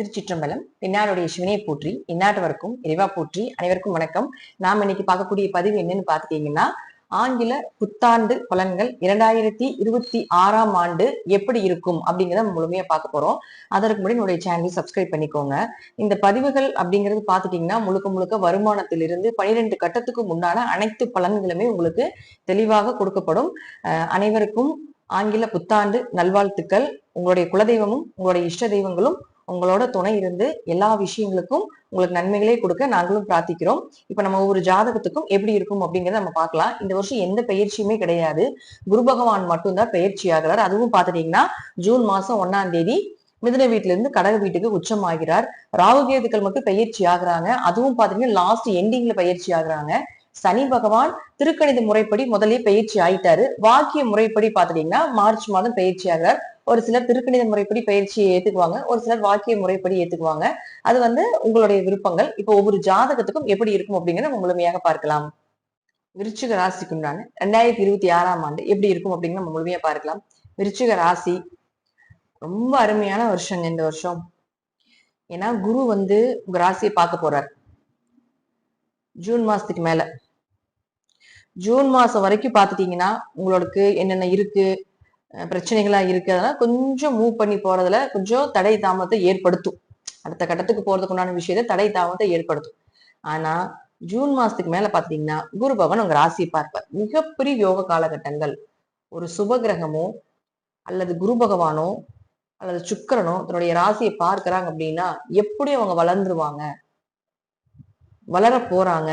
திருச்சிற்றம்பலம் இன்னாருடைய சிவனை போற்றி இந்நாட்டவருக்கும் இறைவா போற்றி அனைவருக்கும் வணக்கம். நாம் இன்னைக்கு பார்க்கக்கூடிய பதிவு என்னன்னு பாத்துட்டீங்கன்னா ஆங்கில புத்தாண்டு பலன்கள் இரண்டாயிரத்தி இருபத்தி ஆறாம் ஆண்டு எப்படி இருக்கும் அப்படிங்கிறத முழுமையா பார்க்க போறோம். அதற்கு முன்னாடி என்னுடைய சேனலை சப்ஸ்கிரைப் பண்ணிக்கோங்க. இந்த பதிவுகள் அப்படிங்கிறது பாத்துட்டீங்கன்னா முழுக்க முழுக்க வருமானத்திலிருந்து பனிரெண்டு கட்டத்துக்கு முன்னான அனைத்து பலன்களுமே உங்களுக்கு தெளிவாக கொடுக்கப்படும். அனைவருக்கும் ஆங்கில புத்தாண்டு நல்வாழ்த்துக்கள். உங்களுடைய குலதெய்வமும் உங்களுடைய இஷ்ட தெய்வங்களும் உங்களோட துணை இருந்து எல்லா விஷயங்களுக்கும் உங்களுக்கு நன்மைகளே கொடுக்க நாங்களும் பிரார்த்திக்கிறோம். இப்ப நம்ம ஒவ்வொரு ஜாதகத்துக்கும் எப்படி இருக்கும் அப்படிங்கறத நம்ம பார்க்கலாம். இந்த வருஷம் எந்த பயிற்சியுமே கிடையாது. குரு பகவான் மட்டும்தான் பயிற்சி ஆகிறார். அதுவும் பாத்துட்டீங்கன்னா ஜூன் மாசம் ஒன்னாம் தேதி மிதுன வீட்டுல இருந்து கடக வீட்டுக்கு உச்சம் ஆகிறார் ராகுகேதுக்கள் மட்டும் பயிற்சி ஆகுறாங்க. அதுவும் பாத்தீங்கன்னா லாஸ்ட் எண்டிங்ல பயிற்சி ஆகுறாங்க. சனி பகவான் திருக்கணித முறைப்படி முதலே பயிற்சி ஆயிட்டாரு. வாக்கிய முறைப்படி பாத்துட்டீங்கன்னா மார்ச் மாதம் பயிற்சி ஆகிறார். ஒரு சிலர் திருக்கணித முறைப்படி பயிற்சியை ஏத்துக்குவாங்க. ஒரு சிலர் வாக்கிய முறைப்படி ஏத்துக்குவாங்க. அது வந்து உங்களுடைய விருப்பங்கள். இப்போ ஒவ்வொரு ஜாதகத்துக்கும் எப்படி இருக்கும் அப்படிங்கிறத நம்ம முழுமையாக பார்க்கலாம். விருச்சிக ராசிக்குண்டான ரெண்டாயிரத்தி இருபத்தி ஆறாம் ஆண்டு எப்படி இருக்கும் அப்படிங்கிற நம்ம முழுமையா பார்க்கலாம். விருச்சிக ராசி. ரொம்ப அருமையான வருஷங்க இந்த வருஷம். ஏன்னா குரு வந்து உங்க ராசியை பார்க்க போறார். ஜூன் மாசத்துக்கு மேல. ஜூன் மாசம் வரைக்கும் பாத்துட்டீங்கன்னா உங்களுக்கு என்னென்ன இருக்கு? பிரச்சனைகளா இருக்கிறதுனால கொஞ்சம் மூவ் பண்ணி போறதுல கொஞ்சம் தடை தாமதத்தை ஏற்படுத்தும். அடுத்த கட்டத்துக்கு போறதுக்கு உண்டான விஷயத்த தடை தாமதத்தை ஏற்படுத்தும். ஆனா ஜூன் மாசத்துக்கு மேல பாத்தீங்கன்னா குரு பகவான் உங்க ராசியை பார்ப்பார். மிகப்பெரிய யோக காலகட்டங்கள். ஒரு சுப கிரகமோ அல்லது குரு பகவானோ அல்லது சுக்கிரனோ தன்னுடைய ராசியை பார்க்கிறாங்க அப்படின்னா எப்படி அவங்க வளர்ந்துருவாங்க? வளர போறாங்க?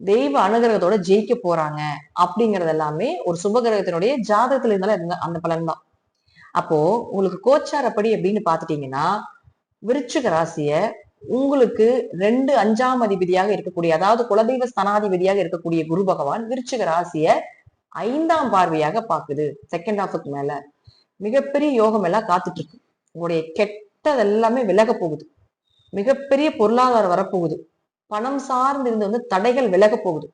தெய்வ அனுகிரகத்தோட ஜெயிக்க போறாங்க அப்படிங்கறது எல்லாமே ஒரு சுபகிரகத்தினுடைய ஜாதகத்துல இருந்தாலும் அந்த பலன் தான். அப்போ உங்களுக்கு கோச்சாரப்படி அப்படின்னு பாத்துட்டீங்கன்னா விருச்சிக ராசிய உங்களுக்கு ரெண்டு அஞ்சாம் அதிபதியாக இருக்கக்கூடிய அதாவது குலதெய்வ ஸ்தனாதிபதியாக இருக்கக்கூடிய குரு பகவான் விருச்சிக ராசிய ஐந்தாம் பார்வையாக பாக்குது செகண்ட் ஹாஃபுக்கு மேல. மிகப்பெரிய யோகம் எல்லாம் காத்துட்டு இருக்கு உங்களுடைய கெட்டது எல்லாமே விலக போகுது. மிகப்பெரிய பொருளாதாரம் வரப்போகுது. பணம் சார்ந்து இருந்து வந்து தடைகள் விலக போகுது.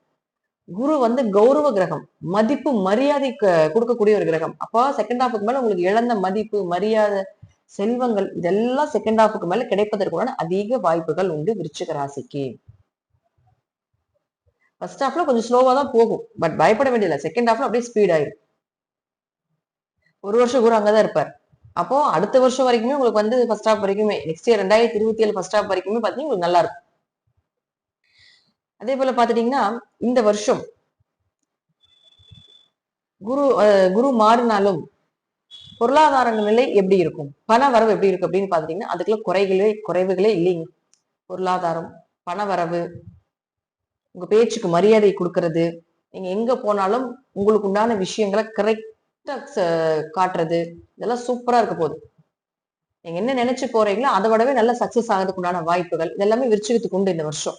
குரு வந்து கௌரவ கிரகம் மதிப்பு மரியாதை க- கொடுக்கக்கூடிய ஒரு கிரகம். அப்போ செகண்ட் ஹாஃபுக்கு மேல உங்களுக்கு இழந்த மதிப்பு மரியாதை செல்வங்கள் இதெல்லாம் செகண்ட் ஹாஃபுக்கு மேல கிடைப்பதற்குள்ளான அதிக வாய்ப்புகள் உண்டு விருச்சிக ராசிக்கு. ஃபர்ஸ்ட் ஹாஃப்ல கொஞ்சம் ஸ்லோவா தான் போகும். பட் பயப்பட வேண்டியதில்லை. செகண்ட் ஹாஃப்ல அப்படியே ஸ்பீட் ஆயிடும் ஒரு வருஷம் குரு அங்கதான் இருப்பார். அப்போ அடுத்த வருஷம் வரைக்குமே உங்களுக்கு வந்து ஃபர்ஸ்ட் ஹாஃப் வரைக்குமே நெக்ஸ்ட் இயர் ரெண்டாயிரத்தி இருபத்தி ஏழு ஃபர்ஸ்ட் ஹாஃப் வரைக்குமே பாத்தீங்கன்னா உங்களுக்கு நல்லா இருக்கும். அதே போல பாத்துட்டீங்கன்னா இந்த வருஷம் குரு குரு மாறினாலும் பொருளாதார நிலை எப்படி இருக்கும்? பண வரவு எப்படி இருக்கும் அப்படின்னு பாத்துட்டீங்கன்னா அதுக்குள்ள குறைகளே குறைவுகளே இல்லைங்க. பொருளாதாரம் பண வரவு உங்க பேச்சுக்கு மரியாதை கொடுக்கறது நீங்க எங்க போனாலும் உங்களுக்கு உண்டான விஷயங்களை கரெக்டா காட்டுறது இதெல்லாம் சூப்பரா இருக்க போகுது. நீங்க என்ன நினைச்சு போறீங்களோ அதை விடவே நல்ல சக்சஸ் ஆகிறதுக்கு உண்டான வாய்ப்புகள் இதெல்லாமே விருச்சிகத்துக்கு உண்டு இந்த வருஷம்.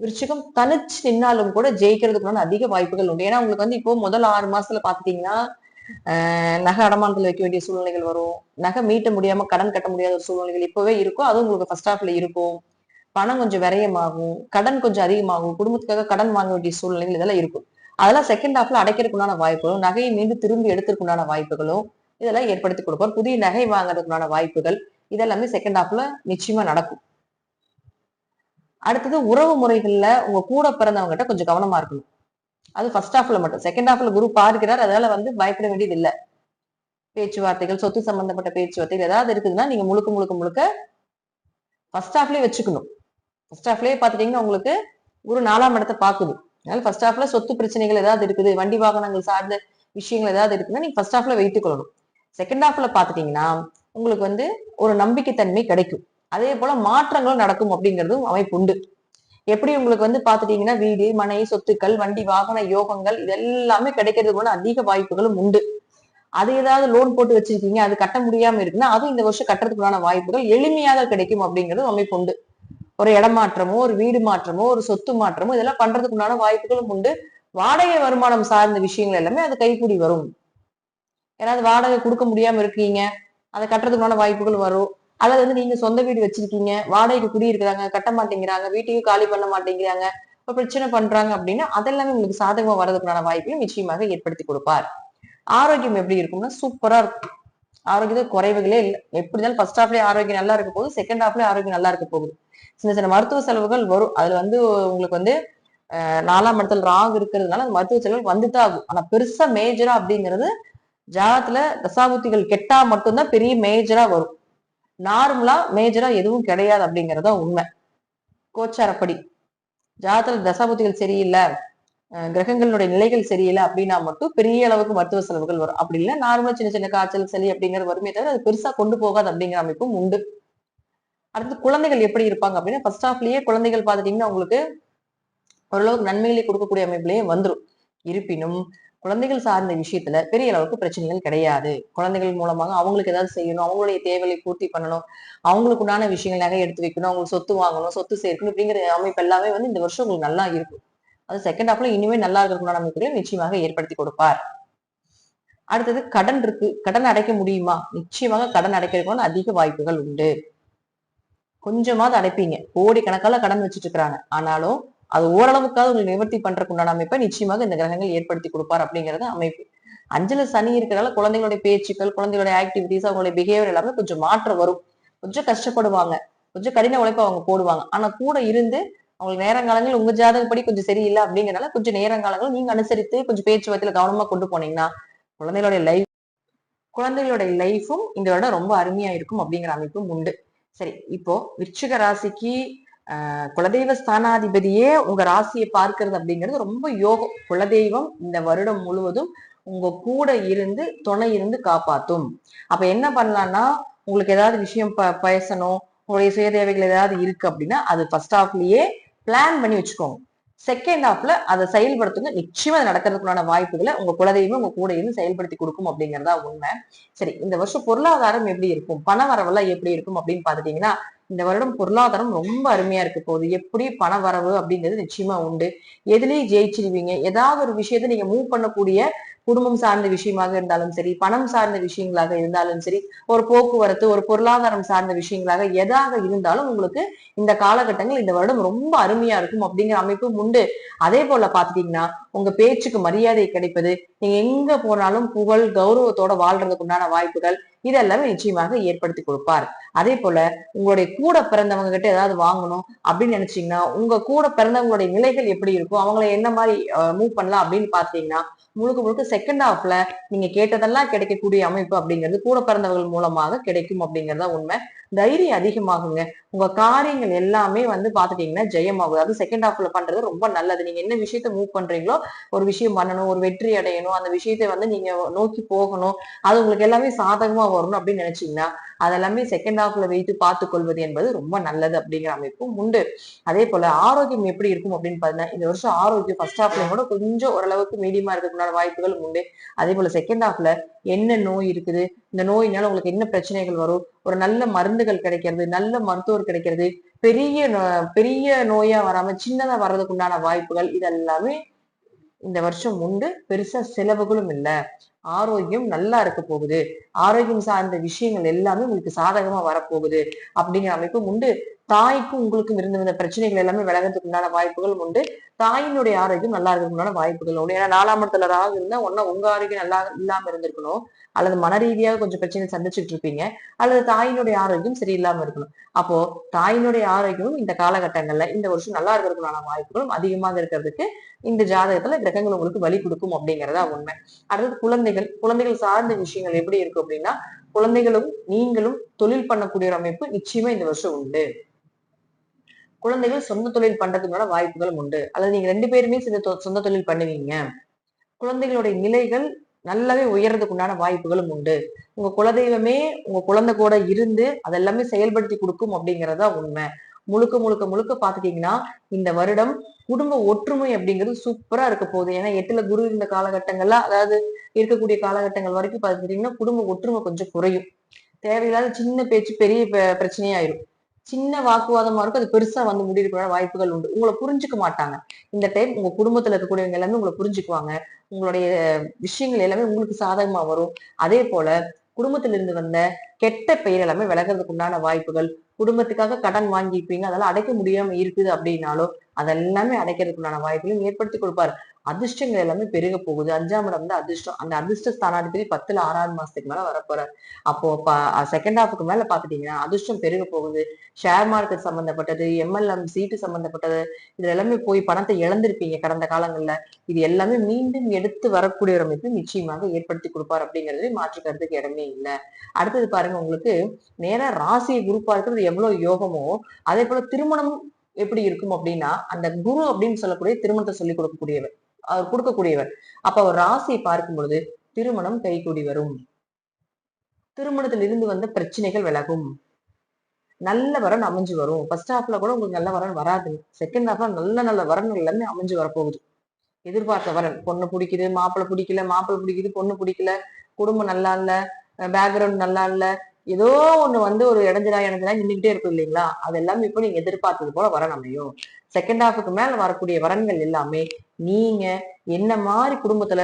விருச்சிகம் தனிச்சு நின்னாலும் கூட ஜெயிக்கிறதுக்குள்ள அதிக வாய்ப்புகள் உண்டு. ஏன்னா உங்களுக்கு வந்து இப்போ முதல் ஆறு மாசத்துல பாத்துட்டீங்கன்னா ஆஹ் நகை அடமானத்துல வைக்க வேண்டிய சூழ்நிலைகள் வரும். நகை மீட்ட முடியாம கடன் கட்ட முடியாத ஒரு சூழ்நிலைகள் இப்பவே இருக்கும் அதுவும் உங்களுக்கு ஃபர்ஸ்ட் ஹாஃப்ல இருக்கும். பணம் கொஞ்சம் விரயமாகும். கடன் கொஞ்சம் அதிகமாகும். குடும்பத்துக்காக கடன் வாங்க வேண்டிய சூழ்நிலைகள் இதெல்லாம் இருக்கும். அதெல்லாம் செகண்ட் ஹாஃப்ல அடைக்கிறதுக்குண்டான வாய்ப்புகளும் நகையை மீண்டும் திரும்பி எடுத்துக்குண்டான வாய்ப்புகளும் இதெல்லாம் ஏற்படுத்தி கொடுப்பார் புதிய நகை வாங்குறதுக்குண்டான வாய்ப்புகள் இதெல்லாமே செகண்ட் ஹாஃப்ல நிச்சயமா நடக்கும். அடுத்தது உறவு முறைகள்ல உங்க கூட பிறந்தவங்ககிட்ட கொஞ்சம் கவனமா இருக்கணும். அது ஃபர்ஸ்ட் ஹாஃப்ல மட்டும். செகண்ட் ஹாஃப்ல குரு பார்க்கிறார் அதனால வந்து பயப்பட வேண்டியது இல்ல பேச்சுவார்த்தைகள் சொத்து சம்பந்தப்பட்ட பேச்சுவார்த்தைகள் ஏதாவது இருக்குதுன்னா நீங்க முழுக்க முழுக்க முழுக்க ஃபர்ஸ்ட் ஹாஃப்லயே வச்சுக்கணும். ஃபர்ஸ்ட் ஹாஃப்லயே பாத்துட்டீங்கன்னா உங்களுக்கு குரு நாலாம் இடத்தை பாக்குது அதனால ஃபர்ஸ்ட் ஹாஃப்ல சொத்து பிரச்சனைகள் ஏதாவது இருக்குது வண்டி வாகனங்கள் சார்ந்த விஷயங்கள் ஏதாவது இருக்குன்னா நீங்க ஃபர்ஸ்ட் ஹாஃப்ல வைத்துக் கொள்ளணும். செகண்ட் ஹாஃப்ல பாத்துட்டீங்கன்னா உங்களுக்கு வந்து ஒரு நம்பிக்கைத்தன்மை கிடைக்கும். அதே போல மாற்றங்களும் நடக்கும் அப்படிங்கிறதும் அமைப்பு உண்டு. எப்படி உங்களுக்கு வந்து பாத்துட்டீங்கன்னா வீடு மனை சொத்துக்கள் வண்டி வாகன யோகங்கள் இது எல்லாமே கிடைக்கிறதுக்கு அதிக வாய்ப்புகளும் உண்டு. அது ஏதாவது லோன் போட்டு வச்சிருக்கீங்க அது கட்ட முடியாம இருக்குன்னா அதுவும் இந்த வருஷம் கட்டுறதுக்குள்ளான வாய்ப்புகள் எளிமையாக கிடைக்கும் அப்படிங்கிறது அமைப்பு உண்டு. ஒரு இடமாற்றமோ ஒரு வீடு மாற்றமோ ஒரு சொத்து மாற்றமோ இதெல்லாம் பண்றதுக்குண்டான வாய்ப்புகளும் உண்டு. வாடகை வருமானம் சார்ந்த விஷயங்கள் எல்லாமே அது கைக்கூடி வரும். ஏதாவது வாடகை கொடுக்க முடியாம இருக்கீங்க அதை கட்டுறதுக்குண்டான வாய்ப்புகள் வரும். அல்லது வந்து நீங்க சொந்த வீடு வச்சிருக்கீங்க வாடகைக்கு குடி இருக்கிறாங்க கட்ட மாட்டேங்கிறாங்க வீட்டையும் காலி பண்ண மாட்டேங்கிறாங்க இப்போ பிரச்சனை பண்றாங்க அப்படின்னா அதெல்லாமே உங்களுக்கு சாதகமா வர்றதுக்கான வாய்ப்பையும் நிச்சயமாக ஏற்படுத்தி கொடுப்பார். ஆரோக்கியம் எப்படி இருக்கும்னா சூப்பரா இருக்கும். ஆரோக்கியத்தை குறைவுகளே இல்லை. எப்படி இருந்தாலும் ஃபர்ஸ்ட் ஹாஃப்லயே ஆரோக்கியம் நல்லா இருக்க போகுது செகண்ட் ஹாஃப்லயே ஆரோக்கியம் நல்லா இருக்க போகுது. சின்ன சின்ன மருத்துவ செலவுகள் வரும். அதுல வந்து உங்களுக்கு வந்து நாலாம் இடத்துல ராக் இருக்கிறதுனால அந்த மருத்துவ செலவுகள் வந்துதான் ஆகும். ஆனா பெருசா மேஜரா அப்படிங்கிறது ஜாதத்துல தசாபுத்திகள் கெட்டா மட்டும்தான் பெரிய மேஜரா வரும். நார்மலா மேஜரா எதுவும் கிடையாது அப்படிங்கறத உண்மை. கோச்சாரப்படி. ஜாதத்துல தசாபுத்திகள் சரியில்லை. கிரகங்களுடைய நிலைகள் சரியில்லை அப்படின்னா மட்டும் பெரிய அளவுக்கு மருத்துவ செலவுகள் வரும். அப்படி இல்லை நார்மலா சின்ன சின்ன காய்ச்சல் சளி அப்படிங்கிறது வருமே தவிர அது பெருசா கொண்டு போகாது அப்படிங்கிற அமைப்பும் உண்டு. அடுத்து குழந்தைகள் எப்படி இருப்பாங்க அப்படின்னா ஃபர்ஸ்ட் ஆஃப்லயே குழந்தைகள் பார்த்துட்டீங்கன்னா உங்களுக்கு ஓரளவுக்கு நன்மைகளை கொடுக்கக்கூடிய அமைப்புலயே வந்துடும் இருப்பினும் குழந்தைகள் சார்ந்த விஷயத்துல பெரிய அளவுக்கு பிரச்சனைகள் கிடையாது. குழந்தைகள் மூலமாக அவங்களுக்கு ஏதாவது செய்யணும் அவங்களுடைய தேவைகளை பூர்த்தி பண்ணணும் அவங்களுக்கு உண்டான விஷயங்கள் நகை எடுத்து வைக்கணும் அவங்களுக்கு சொத்து வாங்கணும் சொத்து சேர்க்கணும் அப்படிங்கிற அமைப்பு எல்லாமே வந்து இந்த வருஷம் உங்களுக்கு நல்லா இருக்கும். அது செகண்ட் ஹாஃப்ல இனிமே நல்லா இருக்கிறதுக்குண்டான அமைப்புகளை நிச்சயமாக ஏற்படுத்தி கொடுப்பார். அடுத்தது கடன் இருக்கு. கடன் அடைக்க முடியுமா? நிச்சயமாக கடன் அடைக்கிறதுக்கு அதிக வாய்ப்புகள் உண்டு. கொஞ்சமாவது அடைப்பீங்க. கோடி கணக்கால கடன் வச்சுட்டு இருக்கிறாங்க. ஆனாலும் அது ஓரளவுக்காவது உங்களுக்கு நிவர்த்தி பண்றதுக்கு உண்டான அமைப்பை நிச்சயமாக இந்த கிரகங்கள் ஏற்படுத்தி கொடுப்பார் அப்படிங்கறது அமைப்பு. அஞ்சல சனி இருக்கிறதால குழந்தைங்களுடைய பேச்சுக்கள் குழந்தைகளுடைய ஆக்டிவிட்டிஸ் அவங்களுடைய பிஹேவியர் எல்லாமே கொஞ்சம் மாற்றம் வரும். கொஞ்சம் கஷ்டப்படுவாங்க. கொஞ்சம் கடின உழைப்பு அவங்க போடுவாங்க. ஆனா கூட இருந்து அவங்களுக்கு நேரங்காலங்கள் உங்க ஜாதகப்படி கொஞ்சம் சரியில்லை அப்படிங்கறனால கொஞ்சம் நேரங்காலங்கள் நீங்க அனுசரித்து கொஞ்சம் பேச்சுவார்த்தையில கவனமா கொண்டு போனீங்கன்னா குழந்தைகளுடைய லைஃப் குழந்தைகளுடைய லைஃபும் இந்த வருடம் ரொம்ப அருமையா இருக்கும் அப்படிங்கிற அமைப்பும் உண்டு. சரி இப்போ விருச்சிக ராசிக்கு குலதெய்வ ஸ்தானாதிபதியே உங்க ராசியை பார்க்கறது அப்படிங்கிறது ரொம்ப யோகம். குலதெய்வம் இந்த வருடம் முழுவதும் உங்க கூட இருந்து துணை இருந்து காப்பாத்தும். அப்ப என்ன பண்ணலாம்னா உங்களுக்கு ஏதாவது விஷயம் ப பேசணும் உங்களுடைய சுய தேவைகள் ஏதாவது இருக்கு அப்படின்னா அது ஃபர்ஸ்ட் ஆஃப்லயே பிளான் பண்ணி வச்சுக்கோங்க. செகண்ட் ஹாஃப்ல அதை செயல்படுத்துங்க. நிச்சயமா அது நடக்கிறதுக்குள்ளான வாய்ப்புகளை உங்க குலதெய்வம் உங்க கூட இருந்து செயல்படுத்தி கொடுக்கும் அப்படிங்கறதா உண்மை. சரி இந்த வருஷம் பொருளாதாரம் எப்படி இருக்கும்? பண வரவெல்லாம் எப்படி இருக்கும் அப்படின்னு பாத்துட்டீங்கன்னா இந்த வருடம் பொருளாதாரம் ரொம்ப அருமையா இருக்க போகுது. எப்படி பண வரவு அப்படிங்கிறது நிச்சயமா உண்டு. எதுலயும் ஜெயிச்சிருவீங்க. ஏதாவது ஒரு விஷயத்த நீங்க மூவ் பண்ணக்கூடிய குடும்பம் சார்ந்த விஷயமாக இருந்தாலும் சரி பணம் சார்ந்த விஷயங்களாக இருந்தாலும் சரி ஒரு போக்குவரத்து ஒரு பொருளாதாரம் சார்ந்த விஷயங்களாக எதாக இருந்தாலும் உங்களுக்கு இந்த காலகட்டங்கள் இந்த வருடம் ரொம்ப அருமையா இருக்கும் அப்படிங்கிற அமைப்பும் உண்டு. அதே போல பாத்துட்டீங்கன்னா உங்க பேச்சுக்கு மரியாதை கிடைப்பது நீங்க எங்க போனாலும் புகழ் கௌரவத்தோட வாழ்றதுக்கு உண்டான வாய்ப்புகள் இதெல்லாமே நிச்சயமாக ஏற்படுத்தி கொடுப்பார். அதே போல உங்களுடைய கூட பிறந்தவங்க கிட்ட ஏதாவது வாங்கணும் அப்படின்னு நினைச்சீங்கன்னா உங்க கூட பிறந்தவங்களுடைய நிலைகள் எப்படி இருக்கும் அவங்களை என்ன மாதிரி மூவ் பண்ணலாம் அப்படின்னு பாத்தீங்கன்னா முழுக்க முழுக்க செகண்ட் ஹாஃப்ல நீங்க கேட்டதெல்லாம் கிடைக்கக்கூடிய அமைப்பு அப்படிங்கிறது கூட பிறந்தவர்கள் மூலமாக கிடைக்கும் அப்படிங்கறத உண்மை. தைரியம் அதிகமாகுங்க. உங்க காரியங்கள் எல்லாமே வந்து பாத்துட்டீங்கன்னா ஜெயமாகுது அது செகண்ட் ஹாஃப்ல பண்றது ரொம்ப நல்லது. நீங்க என்ன விஷயத்த மூவ் பண்றீங்களோ ஒரு விஷயம் பண்ணணும் ஒரு வெற்றி அடையணும் அந்த விஷயத்தை வந்து நீங்க நோக்கி போகணும். அது உங்களுக்கு எல்லாமே சாதகமா வரணும் அப்படின்னு நினைச்சீங்கன்னா அதெல்லாமே செகண்ட் ஹாஃப்ல வைத்து பார்த்து கொள்வது என்பது ரொம்ப நல்லது அப்படிங்கிற அமைப்பும் உண்டு. அதே போல ஆரோக்கியம் எப்படி இருக்கும் அப்படின்னு பாத்தீங்கன்னா இந்த வருஷம் ஆரோக்கியம் ஃபர்ஸ்ட் ஹாஃப்ல கூட கொஞ்சம் ஓரளவுக்கு மீடியமா இருக்கிறதுக்குள்ள வாய்ப்புகளும் உண்டு. அதே போல செகண்ட் ஹாஃப்ல என்ன நோய் இருக்குது இந்த நோயினால உங்களுக்கு என்ன பிரச்சனைகள் வரும் ஒரு நல்ல மருந்துகள் கிடைக்கிறது நல்ல மருத்துவர் கிடைக்கிறது பெரிய நோ- பெரிய நோயா வராம சின்னதா வர்றதுக்கு உண்டான வாய்ப்புகள் இதெல்லாமே இந்த வருஷம் உண்டு. பெருசா செலவுகளும் இல்லை. ஆரோக்கியம் நல்லா இருக்க போகுது. ஆரோக்கியம் சார்ந்த விஷயங்கள் எல்லாமே உங்களுக்கு சாதகமா வரப்போகுது. அப்படிங்கிற அமைப்பும் உண்டு. தாய்க்கும் உங்களுக்கும் இருந்து வந்த பிரச்சனைகள் எல்லாமே விலகிறதுக்கு உண்டான வாய்ப்புகளும் உண்டு. தாயினுடைய ஆரோக்கியம் நல்லா இருக்கிறதுக்குண்டான வாய்ப்புகள் உண்டு. ஏன்னா நாலாம் இடத்துல ராகு இருந்தா ஒன்னா உங்க ஆரோக்கியம் நல்லா இல்லாம இருந்திருக்கணும். அல்லது மன ரீதியாக கொஞ்சம் பிரச்சனை சந்திச்சுட்டு இருப்பீங்க. அல்லது தாயினுடைய ஆரோக்கியம் சரியில்லாம இருக்கணும். அப்போ தாயினுடைய ஆரோக்கியமும் இந்த காலகட்டங்கள்ல இந்த வருஷம் நல்லா இருக்கிறதுக்குண்டான வாய்ப்புகளும் அதிகமாக இருக்கிறதுக்கு இந்த ஜாதகத்துல கிரகங்கள் உங்களுக்கு வழி கொடுக்கும் அப்படிங்கறதா உண்மை. அடுத்தது குழந்தைகள். குழந்தைகள் சார்ந்த விஷயங்கள் எப்படி இருக்கும் அப்படின்னா குழந்தைகளும் நீங்களும் தொழில் பண்ணக்கூடிய ஒரு அமைப்பு நிச்சயமா இந்த வருஷம் உண்டு. குழந்தைகள் சொந்த தொழில் பண்றதுக்கான வாய்ப்புகளும் உண்டு. அல்லது நீங்க ரெண்டு பேருமே சில தொ- சொந்த தொழில் பண்ணுவீங்க. குழந்தைகளுடைய நிலைகள் நல்லாவே உயர்றதுக்கு உண்டான வாய்ப்புகளும் உண்டு. உங்க குலதெய்வமே உங்க குழந்தை கூட இருந்து அதெல்லாமே செயல்படுத்தி கொடுக்கும் அப்படிங்கறதா உண்மை. முழுக்க முழுக்க முழுக்க பாத்துட்டீங்கன்னா இந்த வருடம் குடும்ப ஒற்றுமை அப்படிங்கிறது சூப்பரா இருக்க போகுது. ஏன்னா எட்டுல குரு இருந்த காலகட்டங்கள்ல அதாவது இருக்கக்கூடிய காலகட்டங்கள் வரைக்கும் பாத்துட்டீங்கன்னா குடும்ப ஒற்றுமை கொஞ்சம் குறையும். தேவையில்லாத சின்ன பேச்சு பெரிய ப- பிரச்சனையாயிரும். சின்ன வாக்குவாதமா இருக்கும். அது பெருசா வந்து முடிவுக்கு வாய்ப்புகள் உண்டு. உங்களை புரிஞ்சுக்க மாட்டாங்க. இந்த டைம் உங்க குடும்பத்துல இருக்கக்கூடியவங்க எல்லாமே உங்களை புரிஞ்சுக்குவாங்க. உங்களுடைய விஷயங்கள் எல்லாமே உங்களுக்கு சாதகமா வரும். அதே போல குடும்பத்துல இருந்து வந்த கெட்ட பெயர் எல்லாமே விலகிறதுக்கு உண்டான வாய்ப்புகள் குடும்பத்துக்காக கடன் வாங்கியிருப்பீங்க அதெல்லாம் அடைக்க முடியாம இருக்குது அப்படின்னாலும் அதெல்லாமே அடைக்கிறதுக்கு உண்டான ஏற்படுத்தி கொடுப்பாரு. அதிர்ஷ்டங்கள் எல்லாமே பெருக போகுது. அஞ்சாம் இடம் வந்து அதிர்ஷ்டம். அந்த அதிர்ஷ்ட ஸ்தானாதிபதி பத்துல ஆறாவது மாசத்துக்கு மேல வரப்போறார். அப்போ செகண்ட் ஹாஃபுக்கு மேல பாத்துட்டீங்கன்னா அதிர்ஷ்டம் பெருக போகுது. ஷேர் மார்க்கெட் சம்பந்தப்பட்டது எம்எல்எம் சீட்டு சம்பந்தப்பட்டது இது எல்லாமே போய் பணத்தை இழந்திருப்பீங்க கடந்த காலங்கள்ல. இது எல்லாமே மீண்டும் எடுத்து வரக்கூடிய ஒரு அமைப்பு நிச்சயமாக ஏற்படுத்தி கொடுப்பார் அப்படிங்கிறது மாற்று கருத்துக்கு இடமே இல்லை. அடுத்தது பாருங்க உங்களுக்கு நேரா ராசியை குரூப்பா இருக்கிறது எவ்வளவு யோகமோ அதே போல திருமணம் எப்படி இருக்கும் அப்படின்னா அந்த குரு அப்படின்னு சொல்லக்கூடிய திருமணத்தை சொல்லிக் கொடுக்கக்கூடியவர். அவர் கொடுக்கக்கூடியவர். அப்ப அவர் ராசியை பார்க்கும் பொழுது திருமணம் கைகூடி வரும். திருமணத்திலிருந்து வந்த பிரச்சனைகள் விலகும். நல்ல வரன் அமைஞ்சு வரும். ஃபர்ஸ்ட் ஹாஃப்ல கூட உங்களுக்கு நல்ல வரன் வராது. செகண்ட் ஹாஃப்ல நல்ல நல்ல வரன்கள் எல்லாமே அமைஞ்சு வரப்போகுது. எதிர்பார்த்த வரன் பொண்ணு பிடிக்குது மாப்பிள்ளை பிடிக்கல மாப்பிள்ளை பிடிக்குது பொண்ணு பிடிக்கல குடும்பம் நல்லா இல்ல பேக்ரவுண்ட் நல்லா இல்ல ஏதோ ஒண்ணு வந்து ஒரு இடைஞ்சலா இடைஞ்சலா நின்றுகிட்டே இருக்கும் இல்லைங்களா? அதெல்லாம் இப்போ நீங்க எதிர்பார்த்தது போல வர அமையும். செகண்ட் ஹாஃபுக்கு மேல வரக்கூடிய வரன்கள் எல்லாமே நீங்க என்ன மாதிரி குடும்பத்துல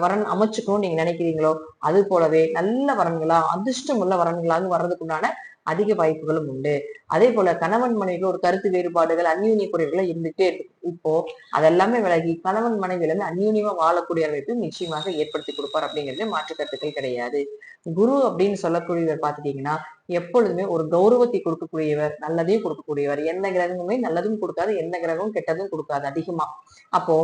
வரன் அமைச்சுக்கணும்னு நீங்க நினைக்கிறீங்களோ அது போலவே நல்ல வரன்களா அதிர்ஷ்டம் உள்ள வரன்களாக வர்றதுக்குண்டான அதிக வாய்ப்புகளும் உண்டு. அதே போல கணவன் மனைவி ஒரு கருத்து வேறுபாடுகள் அந்யூன்ய குறைவுகள் இருந்துட்டே இருக்கு. இப்போ அதெல்லாமே விலகி கணவன் மனைவி இருந்து அந்யூன்யமா வாழக்கூடிய அமைப்பு நிச்சயமாக ஏற்படுத்தி கொடுப்பார் அப்படிங்கிறது மாற்று கருத்துக்கள் கிடையாது. குரு அப்படின்னு சொல்லக்கூடியவர் பாத்துட்டீங்கன்னா எப்பொழுதுமே ஒரு கௌரவத்தை கொடுக்கக்கூடியவர் நல்லதையும் கொடுக்கக்கூடியவர். எந்த கிரகமுமே நல்லதும் கொடுக்காது எந்த கிரகமும் கெட்டதும் கொடுக்காது அதிகமா. அப்போ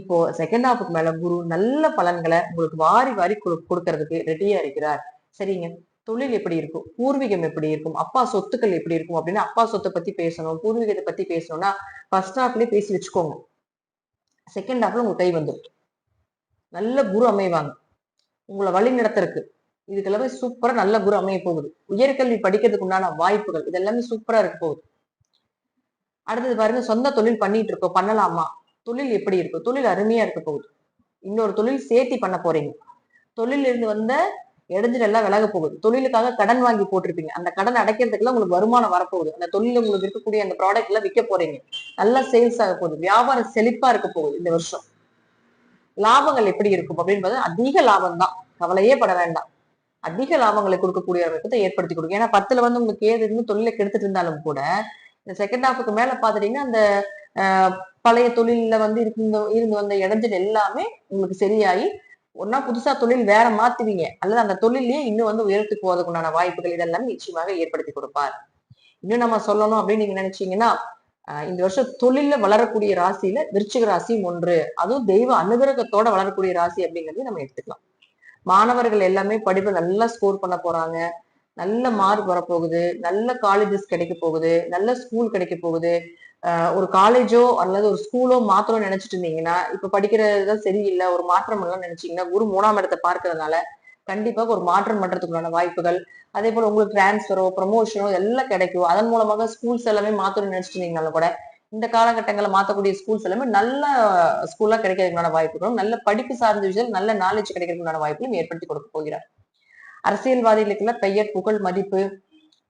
இப்போ செகண்ட் ஹாஃபுக்கு மேல குரு நல்ல பலன்களை உங்களுக்கு வாரி வாரி கொடுக்கறதுக்கு ரெடியா இருக்கிறார். சரிங்க. தொழில் எப்படி இருக்கும்? பூர்வீகம் எப்படி இருக்கும்? அப்பா சொத்துக்கள் எப்படி இருக்கும்? அப்படின்னு அப்பா சொத்தை பத்தி பேசணும் பூர்வீகத்தை பத்தி பேசணும்னா ஃபர்ஸ்ட் ஹாஃப்லயே பேசி வச்சுக்கோங்க. செகண்ட் ஹாஃப்ல உங்க கை வந்துடும் நல்ல குரு அமைவாங்க. உங்களை வழி நடத்துறதுக்கு. இதுக்கு எல்லாமே சூப்பரா நல்ல குரு அமைய போகுது. உயர்கல்வி படிக்கிறதுக்கு உண்டான வாய்ப்புகள் இதெல்லாமே சூப்பரா இருக்க போகுது. அடுத்தது பாருங்க சொந்த தொழில் பண்ணிட்டு இருக்கோம். பண்ணலாமா? தொழில் எப்படி இருக்கும்? தொழில் அருமையா இருக்க போகுது. இன்னொரு தொழில் சேர்த்தி பண்ண போறீங்க. தொழில் இருந்து வந்த இடைஞ்சல் எல்லாம் விலக போகுது. தொழிலுக்காக கடன் வாங்கி போட்டிருப்பீங்க. அந்த கடன் அடைக்கிறதுக்குலாம் உங்களுக்கு வருமானம் வரப்போகுது. அந்த தொழில உங்களுக்கு இருக்கக்கூடிய அந்த ப்ராடக்ட் எல்லாம் விற்க போறீங்க. நல்லா சேல்ஸ் ஆக போகுது. வியாபாரம் செழிப்பா இருக்க போகுது இந்த வருஷம். லாபங்கள் எப்படி இருக்கும் அப்படின்றது அதிக லாபம் தான் கவலையே பட வேண்டாம். அதிக லாபங்களை கொடுக்கக்கூடிய அமைப்பத்தை ஏற்படுத்தி கொடுக்கும். ஏன்னா பத்துல வந்து உங்களுக்கு ஏது இருந்து தொழிலை கெடுத்துட்டு இருந்தாலும் கூட இந்த செகண்ட் ஹாஃபுக்கு மேல பாத்துட்டீங்கன்னா அந்த பழைய தொழில வந்து இருந்து இருந்து வந்த இடைஞ்சல் எல்லாமே உங்களுக்கு சரியாயி ஒன்னா புதுசா தொழில் வேற மாத்துவீங்க. அல்லது அந்த தொழிலையே இன்னும் வந்து உயரத்துக்கு போவதற்குண்டான வாய்ப்புகள் இதெல்லாம் நிச்சயமாக ஏற்படுத்தி கொடுப்பார். இன்னும் நம்ம சொல்லணும் அப்படின்னு நீங்க நினைச்சீங்கன்னா இந்த வருஷம் தொழில வளரக்கூடிய ராசியில விருச்சிக ராசியும் ஒன்று. அதுவும் தெய்வ அனுகிரகத்தோட வளரக்கூடிய ராசி அப்படிங்கறதையும் நம்ம எடுத்துக்கலாம். மாணவர்கள் எல்லாமே படிப்பு நல்லா ஸ்கோர் பண்ண போறாங்க. நல்ல மார்க் வரப்போகுது. நல்ல காலேஜஸ் கிடைக்க போகுது. நல்ல ஸ்கூல் கிடைக்க போகுது. ஒரு காலேஜோ அல்லது ஒரு ஸ்கூலோ மாத்திரம் நினைச்சிட்டு இருந்தீங்கன்னா இப்ப படிக்கிறது சரியில்லை ஒரு மாற்றம் எல்லாம் நினைச்சீங்கன்னா குரு மூணாம் இடத்தை பார்க்கறதுனால கண்டிப்பாக ஒரு மாற்றம் பண்றதுக்குள்ளான வாய்ப்புகள் அதே போல உங்களுக்கு டிரான்ஸ்ஃபரோ ப்ரமோஷனோ எல்லாம் கிடைக்கும். அதன் மூலமாக ஸ்கூல்ஸ் எல்லாமே மாத்தணும்னு நினைச்சிட்டு இருந்தீங்கனாலும் கூட இந்த காலகட்டங்களில் மாற்றக்கூடிய ஸ்கூல்ஸ் எல்லாமே நல்ல ஸ்கூலா கிடைக்கிறதுக்கான வாய்ப்புகளும் நல்ல படிப்பு சார்ந்த விஷயம் நல்ல நாலேஜ் கிடைக்கிறதுக்கான வாய்ப்புகளும் ஏற்படுத்தி கொடுக்க போகிறார். அரசியல்வாதிகளுக்கெல்லாம் பெயர் புகழ் மதிப்பு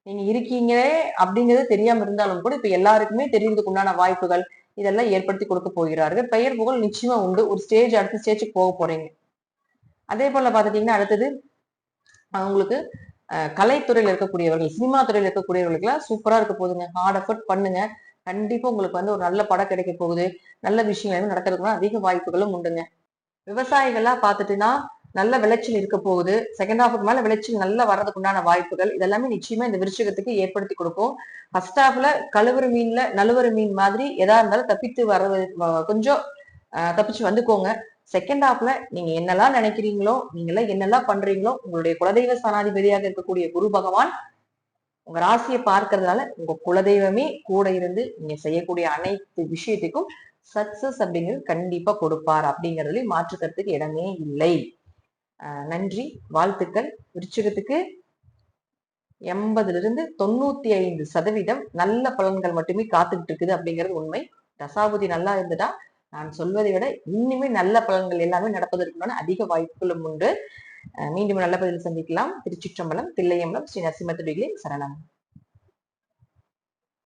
நீங்க இருக்கீங்களே அப்படிங்கிறது தெரியாம இருந்தாலும் கூட இப்ப எல்லாருக்குமே தெரியறதுக்கு உண்டான வாய்ப்புகள் இதெல்லாம் ஏற்படுத்தி கொடுக்க போகிறார்கள். பெயர் புகழ் நிச்சயமா உண்டு. ஒரு ஸ்டேஜ் அடுத்த ஸ்டேஜுக்கு போக போறீங்க. அதே போல பாத்துட்டீங்கன்னா அடுத்தது அவங்களுக்கு கலைத்துறையில் இருக்கக்கூடியவர்கள் சினிமா துறையில் இருக்கக்கூடியவர்களுக்குலாம் சூப்பரா இருக்க போகுதுங்க. ஹார்ட் எஃபர்ட் பண்ணுங்க. கண்டிப்பா உங்களுக்கு வந்து ஒரு நல்ல படம் கிடைக்க போகுது. நல்ல விஷயங்கள் நடக்கிறதுக்குலாம் அதிக வாய்ப்புகளும் உண்டுங்க. விவசாயிகள்லாம் பார்த்துட்டுன்னா நல்ல விளைச்சல் இருக்க போகுது. செகண்ட் ஹாஃபுக்கு மேல விளைச்சல் நல்லா வர்றதுக்கு உண்டான வாய்ப்புகள். இதெல்லாமே நிச்சயமா இந்த விருச்சகத்துக்கு ஏற்படுத்தி கொடுக்கும். ஃபர்ஸ்ட் ஹாஃப்ல கழுவுற மீன்ல நழுவுற மீன் மாதிரி எதா இருந்தாலும் தப்பித்து வர்றது கொஞ்சம் தப்பிச்சு வந்துக்கோங்க. செகண்ட் ஹாஃப்ல நீங்க என்னெல்லாம் நினைக்கிறீங்களோ நீங்க என்னெல்லாம் பண்றீங்களோ உங்களுடைய குலதெய்வ சனாதிபதியாக இருக்கக்கூடிய குரு பகவான் உங்க ராசியை பார்க்கறதுனால உங்க குலதெய்வமே கூட இருந்து நீங்க செய்யக்கூடிய அனைத்து விஷயத்துக்கும் சக்சஸ் அப்படிங்கிறது கண்டிப்பா கொடுப்பார். அப்படிங்கறதுலயும் மாற்றுக்கிறதுக்கு இடமே இல்லை. நன்றி. வாழ்த்துக்கள். விருச்சிகத்துக்கு எண்பதுலிருந்து தொண்ணூற்றி தொண்ணூத்தி ஐந்து சதவீதம் நல்ல பலன்கள் மட்டுமே காத்துக்கிட்டு இருக்குது அப்படிங்கிறது உண்மை. தசாபுதி நல்லா இருந்துட்டா நான் சொல்வதை விட இன்னுமே நல்ல பலன்கள் எல்லாமே நடப்பதற்குமான அதிக வாய்ப்புகளும் உண்டு. மீண்டும் நல்ல பதில் சந்திக்கலாம். திருச்சிற்றம்பலம் தில்லையம்பலம் ஸ்ரீ நரசிம்மத்துடிகளின் சரணம்.